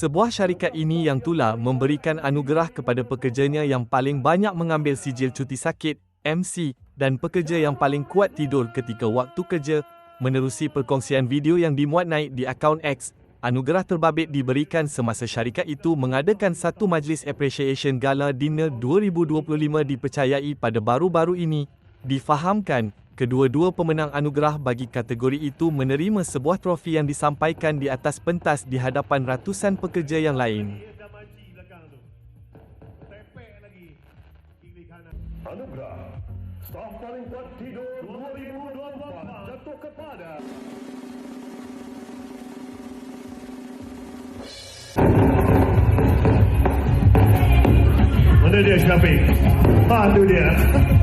Sebuah syarikat ini yang tula memberikan anugerah kepada pekerjanya yang paling banyak mengambil sijil cuti sakit, MC, dan pekerja yang paling kuat tidur ketika waktu kerja, menerusi perkongsian video yang dimuat naik di akaun X. Anugerah terbabit diberikan semasa syarikat itu mengadakan satu majlis appreciation gala dinner 2025 dipercayai pada baru-baru ini. Difahamkan, kedua-dua pemenang anugerah bagi kategori itu menerima sebuah trofi yang disampaikan di atas pentas di hadapan ratusan pekerja yang lain. Anugerah Staf paling kuat tidur 2024 jatuh kepada Mana dia Syafiq? Ha tu dia